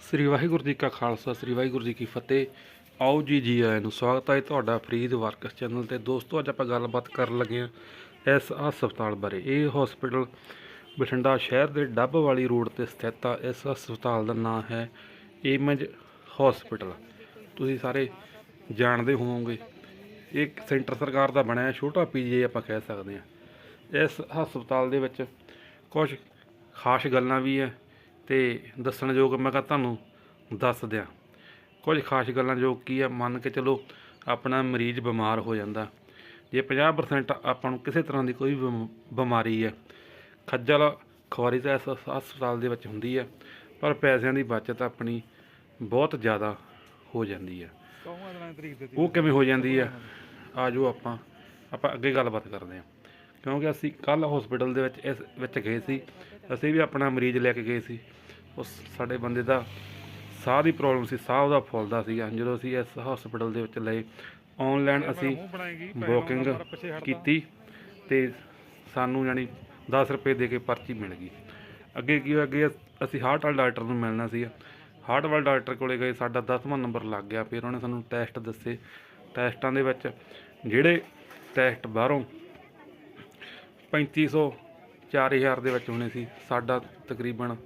ਸ੍ਰੀ ਵਾਹਿਗੁਰੂ ਜੀ ਕਾ ਖਾਲਸਾ, ਸ੍ਰੀ ਵਾਹਿਗੁਰੂ ਜੀ ਕੀ ਫਤਿਹ। ਆਓ ਜੀ ਜੀ ਆਇਆਂ ਨੂੰ ਸਵਾਗਤ ਹੈ ਤੁਹਾਡਾ ਫਰੀਦ ਵਰਕਸ ਚੈਨਲ ਤੇ। ਦੋਸਤੋ, ਅੱਜ ਆਪਾਂ ਗੱਲਬਾਤ ਕਰਨ ਲੱਗੇ ਹਾਂ ਇਸ ਹਸਪਤਾਲ ਬਾਰੇ। ਇਹ ਹਸਪੀਟਲ ਬਠਿੰਡਾ ਸ਼ਹਿਰ ਦੇ ਡੱਬ ਵਾਲੀ ਰੋਡ ਤੇ ਸਥਿਤ ਆ। ਇਸ ਹਸਪਤਾਲ ਦਾ ਨਾਮ ਹੈ ਏਮਜ ਹਸਪੀਟਲ। ਤੁਸੀਂ ਸਾਰੇ ਜਾਣਦੇ ਹੋਵੋਗੇ, ਇਹ ਸੈਂਟਰ ਸਰਕਾਰ ਦਾ ਬਣਿਆ, ਛੋਟਾ ਪੀਜੀ ਆਪਾਂ ਕਹਿ ਸਕਦੇ ਹਾਂ। ਇਸ ਹਸਪਤਾਲ ਦੇ ਵਿੱਚ ਕੁਝ ਖਾਸ ਗੱਲਾਂ ਵੀ ਹੈ। ਤੇ ਦੱਸਣਯੋਗ ਮੈਂ ਕਿਹਾ ਤੁਹਾਨੂੰ ਦੱਸ ਦਿਆਂ। ਕੁਝ ਖਾਸ ਗੱਲਾਂ ਜੋ ਕੀ ਆ ਮੰਨ ਕੇ ਚਲੋ ਆਪਣਾ ਮਰੀਜ਼ ਬਿਮਾਰ ਹੋ ਜਾਂਦਾ। ਜੇ 50% ਆਪਾਂ ਨੂੰ ਕਿਸੇ ਤਰ੍ਹਾਂ ਦੀ ਕੋਈ ਬਿਮਾਰੀ ਹੈ ਖੱਜਲ ਖੁਆਰੀ ਤਾਂ ਇਸ ਹਸਪਤਾਲ ਦੇ ਵਿੱਚ ਹੁੰਦੀ ਹੈ ਪਰ ਪੈਸਿਆਂ ਦੀ ਬਚਤ ਆਪਣੀ ਬਹੁਤ ਜ਼ਿਆਦਾ ਹੋ ਜਾਂਦੀ ਹੈ ਉਹ ਕਿਵੇਂ ਹੋ ਜਾਂਦੀ ਹੈ ਆ? ਜੋ ਆਪਾਂ ਆਪਾਂ ਅੱਗੇ ਗੱਲਬਾਤ ਕਰਦੇ ਹਾਂ ਕਿਉਂਕਿ ਅਸੀਂ ਕੱਲ ਹਸਪੀਟਲ ਦੇ ਵਿੱਚ ਇਸ ਵਿੱਚ ਗਏ ਸੀ। ਅਸੀਂ ਵੀ ਆਪਣਾ ਮਰੀਜ਼ ਲੈ ਕੇ ਗਏ ਸੀ। ਉਸ ਸਾਡੇ ਬੰਦੇ ਦਾ ਸਾਹ ਦੀ ਪ੍ਰੋਬਲਮ ਸੀ ਸਾਹ ਉਹਦਾ ਫੁੱਲਦਾ ਸੀਗਾ। ਜਦੋਂ ਅਸੀਂ ਇਸ ਹਸਪੀਟਲ ਦੇ ਵਿੱਚ ਲਏ ਆਨਲਾਈਨ ਅਸੀਂ ਬੁਕਿੰਗ ਕੀਤੀ ਤੇ ਸਾਨੂੰ ਯਾਨੀ 10 ਰੁਪਏ ਦੇ ਕੇ ਪਰਚੀ ਮਿਲ ਗਈ। ਅੱਗੇ ਕੀ ਹੋਇਆ ਅੱਗੇ ਅਸੀਂ ਹਾਰਟ ਵਾਲੇ ਡਾਕਟਰ ਨੂੰ ਮਿਲਣਾ ਸੀ ਹਾਰਟ ਵਾਲੇ ਡਾਕਟਰ ਕੋਲੇ ਗਏ ਸਾਡਾ 10ਵਾਂ ਨੰਬਰ ਲੱਗ ਗਿਆ। ਫਿਰ ਉਹਨੇ ਸਾਨੂੰ ਟੈਸਟ ਦੱਸੇ। ਟੈਸਟਾਂ ਦੇ ਵਿੱਚ ਜਿਹੜੇ ਟੈਸਟ ਬਾਹਰੋਂ 3500 4000 ਦੇ ਵਿੱਚ ਹੋਣੇ ਸੀ। ਸਾਡਾ ਤਕਰੀਬਨ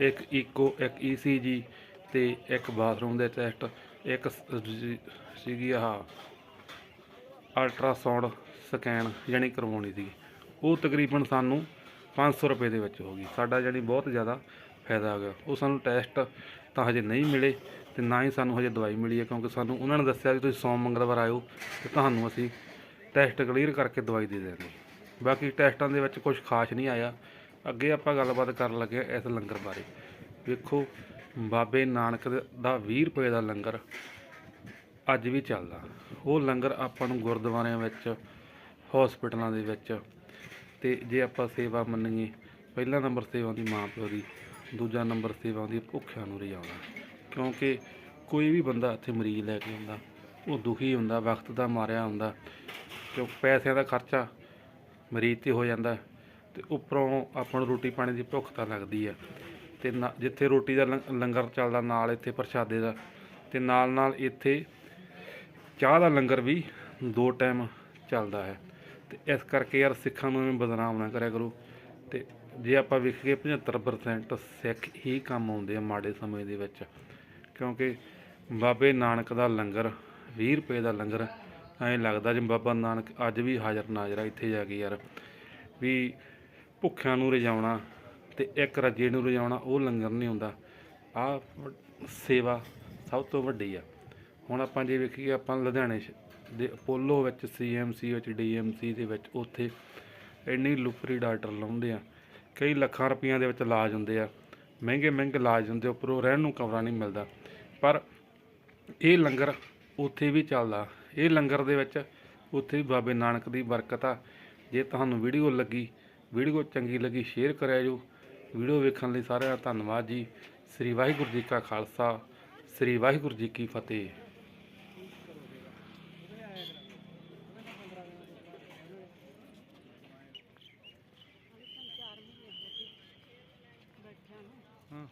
ਇੱਕ ਈਕੋ ਇੱਕ ਈਸੀਜੀ ਤੇ ਇੱਕ ਬਾਥਰੂਮ ਦੇ ਟੈਸਟ ਇੱਕ ਸੀਗੀ ਆਹ ਅਲਟਰਾਸਾਉਂਡ ਸਕੈਨ ਯਾਨੀ ਕਰਵਾਉਣੀ ਸੀ ਉਹ ਤਕਰੀਬਨ ਸਾਨੂੰ 500 ਰੁਪਏ ਦੇ ਵਿੱਚ ਹੋ ਗਈ। ਸਾਡਾ ਯਾਨੀ ਬਹੁਤ ਜ਼ਿਆਦਾ ਫਾਇਦਾ ਹੋ ਗਿਆ। ਉਹ ਸਾਨੂੰ ਟੈਸਟ ਤਾਂ ਹਜੇ ਨਹੀਂ ਮਿਲੇ ਤੇ ਨਾ ਹੀ ਸਾਨੂੰ ਹਜੇ ਦਵਾਈ ਮਿਲੀ ਹੈ ਕਿਉਂਕਿ ਸਾਨੂੰ ਉਹਨਾਂ ਨੇ ਦੱਸਿਆ ਕਿ ਤੁਸੀਂ ਸੋਮ ਮੰਗਲਵਾਰ ਆਇਓ ਤੇ ਤੁਹਾਨੂੰ ਅਸੀਂ ਟੈਸਟ ਕਲੀਅਰ ਕਰਕੇ ਦਵਾਈ ਦੇ ਦੇਵਾਂਗੇ। ਬਾਕੀ ਟੈਸਟਾਂ ਦੇ ਵਿੱਚ ਕੁਝ ਖਾਸ ਨਹੀਂ ਆਇਆ। ਅੱਗੇ ਆਪਾਂ ਗੱਲਬਾਤ ਕਰਨ ਲੱਗੇ ਹਾਂ ਇਸ ਲੰਗਰ ਬਾਰੇ। ਵੇਖੋ, ਬਾਬੇ ਨਾਨਕ ਦਾ 20 ਰੁਪਏ ਦਾ ਲੰਗਰ ਅੱਜ ਵੀ ਚੱਲਦਾ। ਉਹ ਲੰਗਰ ਆਪਾਂ ਨੂੰ ਗੁਰਦੁਆਰਿਆਂ ਵਿੱਚ ਹਸਪੀਟਲਾਂ ਦੇ ਵਿੱਚ ਤੇ ਜੇ ਆਪਾਂ ਸੇਵਾ ਮੰਨੀਏ, ਪਹਿਲਾ ਨੰਬਰ ਸੇਵਾ ਦੀ ਮਾਂ ਪਿਓ ਦੀ, ਦੂਜਾ ਨੰਬਰ ਸੇਵਾ ਦੀ ਭੁੱਖਿਆਂ ਨੂੰ ਰਜਾਉਣਾ ਕਿਉਂਕਿ ਕੋਈ ਵੀ ਬੰਦਾ ਇੱਥੇ ਮਰੀਜ਼ ਲੈ ਕੇ ਆਉਂਦਾ, ਉਹ ਦੁਖੀ ਹੁੰਦਾ, ਵਕਤ ਦਾ ਮਾਰਿਆ ਹੁੰਦਾ, ਕਿਉਂ? ਪੈਸਿਆਂ ਦਾ ਖਰਚਾ ਮਰੀਜ਼ ਤੇ ਹੋ ਜਾਂਦਾ ਤੇ ਉੱਪਰੋਂ ਆਪਾਂ ਨੂੰ ਰੋਟੀ ਪਾਣੀ ਦੀ ਭੁੱਖ ਤਾਂ ਲੱਗਦੀ ਆ। ਤੇ ਨਾ- ਜਿੱਥੇ ਰੋਟੀ ਦਾ ਲੰਗ- ਲੰਗਰ ਚੱਲਦਾ ਨਾਲ ਇੱਥੇ ਪ੍ਰਸ਼ਾਦੇ ਦਾ, ਤੇ ਨਾਲ ਨਾਲ ਇੱਥੇ ਚਾਹ ਦਾ ਲੰਗਰ ਵੀ ਦੋ ਟਾਈਮ ਚੱਲਦਾ ਹੈ। ਤੇ ਇਸ ਕਰਕੇ ਯਾਰ ਸਿੱਖਾਂ ਨੂੰ ਬਦਨਾਮ ਨਾ ਕਰਿਆ ਕਰੋ। ਤੇ ਜੇ ਆਪਾਂ ਵੇਖੀਏ 75% ਸਿੱਖ ਹੀ ਕੰਮ ਆਉਂਦੇ ਆ ਮਾੜੇ ਸਮੇਂ ਦੇ ਵਿੱਚ। ਕਿਉਂਕਿ ਬਾਬੇ ਨਾਨਕ ਦਾ ਲੰਗਰ 20 ਰੁਪਏ ਦਾ ਲੰਗਰ ਐਂ ਲੱਗਦਾ ਜਿਵੇਂ ਬਾਬਾ ਨਾਨਕ ਅੱਜ ਵੀ ਹਾਜ਼ਰ ਨਾਜ਼ਰ ਆ, ਇੱਥੇ ਜਾ ਕੇ ਯਾਰ, ਵੀ ਭੁੱਖਿਆਂ ਨੂੰ ਰਜਾਉਣਾ ਤੇ ਇੱਕ ਰੱਜੇ ਨੂੰ ਰਜਾਉਣਾ, ਉਹ ਲੰਗਰ ਨਹੀਂ ਹੁੰਦਾ। ਆ ਸੇਵਾ ਸਭ ਤੋਂ ਵੱਡੀ ਆ। ਹੁਣ ਆਪਾਂ ਜੇ ਵੇਖੀਏ, ਆਪਾਂ ਲੁਧਿਆਣੇ ਸ਼- ਦੇ ਅਪੋਲੋ ਵਿੱਚ ਸੀਐਮਸੀ ਵਿੱਚ ਡੀਐਮਸੀ ਦੇ ਵਿੱਚ, ਉੱਥੇ ਇੰਨੀ ਲੁਫਰੀ ਡਾਕਟਰ ਲਾਉਂਦੇ ਆ। ਕਈ ਲੱਖਾਂ ਰੁਪਈਆਂ ਦੇ ਵਿੱਚ ਇਲਾਜ ਹੁੰਦੇ ਆ। ਮਹਿੰਗੇ ਮਹਿੰਗੇ ਇਲਾਜ ਹੁੰਦੇ ਉੱਪਰੋਂ ਰਹਿਣ ਨੂੰ ਕਮਰਾ ਨਹੀਂ ਮਿਲਦਾ। ਪਰ ਇਹ ਲੰਗਰ ਉੱਥੇ ਵੀ ਚੱਲਦਾ। ਇਹ ਲੰਗਰ ਦੇ ਵਿੱਚ ਉੱਥੇ ਵੀ ਬਾਬੇ ਨਾਨਕ ਦੀ ਬਰਕਤ ਆ। ਜੇ ਤੁਹਾਨੂੰ ਵੀਡੀਓ ਲੱਗੀ, ਵੀਡੀਓ ਚੰਗੀ ਲੱਗੀ ਸ਼ੇਅਰ ਕਰਿਆ ਜੋ। ਵੀਡੀਓ ਵੇਖਣ ਲਈ ਸਾਰਿਆਂ ਦਾ ਧੰਨਵਾਦ ਜੀ। ਸ੍ਰੀ ਵਾਹਿਗੁਰੂ ਜੀ ਕਾ ਖਾਲਸਾ, ਸ੍ਰੀ ਵਾਹਿਗੁਰੂ ਜੀ ਕੀ ਫਤਿਹ। ਹਾਂ।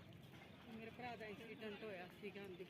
ਮੇਰੇ ਭਰਾ ਦਾ ਐਕਸੀਡੈਂਟ ਹੋਇਆ ਸੀ ਗਾਂਧੀ।